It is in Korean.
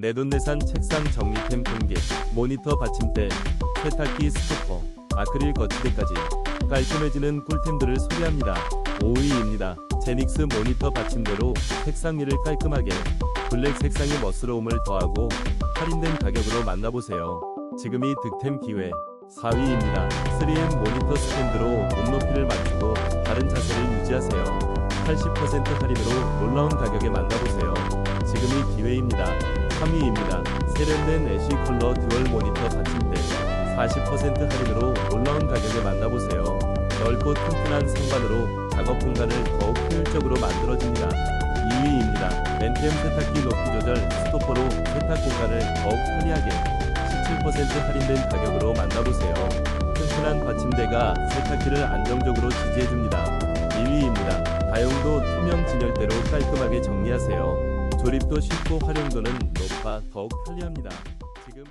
내돈내산 책상 정리템 공개, 모니터 받침대, 세탁기 스토퍼, 아크릴 거치대까지 깔끔해지는 꿀템들을 소개합니다. 5위입니다. 제닉스 모니터 받침대로 책상 위를 깔끔하게 블랙 색상의 멋스러움을 더하고 할인된 가격으로 만나보세요. 지금이 득템 기회. 4위입니다. 3M 모니터 스탠드로 몸 높이를 맞추고 바른 자세를 유지하세요. 80% 할인으로 놀라운 가격에 만나보세요. 지금이 기회입니다. 3위입니다. 세련된 애쉬 컬러 듀얼 모니터 받침대 40% 할인으로 놀라운 가격에 만나보세요. 넓고 튼튼한 상반으로 작업 공간을 더욱 효율적으로 만들어줍니다. 2위입니다. 맨템 세탁기 높이 조절 스토퍼로 세탁 공간을 더욱 편리하게 17% 할인된 가격으로 만나보세요. 튼튼한 받침대가 세탁기를 안정적으로 지지해줍니다. 1위입니다. 다용도 투명 진열대로 깔끔하게 정리하세요. 조립도 쉽고 활용도는 높아 더욱 편리합니다. 지금